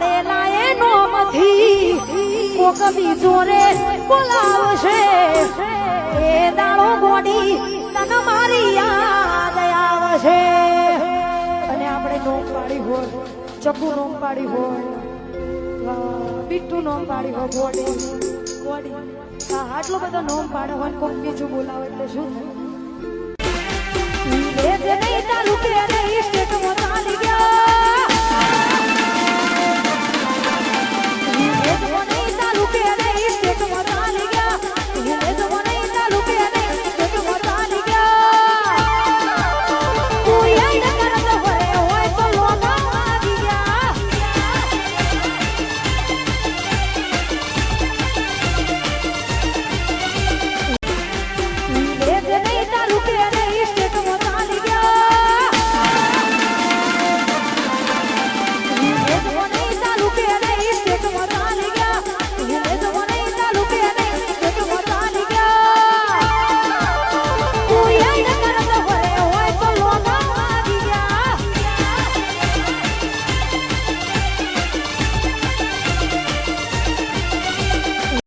પાડેલા એ નોમથી કોક બીજો રે બોલાવશે. એ દાડો ગોડી તન મારી યાદ આવશે. અને આપણે નોમ પાડી હોય ચકુ નોમ પાડી હોય વાહ, નોમ પાડી હોય ગોડી ગોડી. આટલો બધો નોમ પાડે હોય કોક બીજું બોલાવે એટલે શું થાય?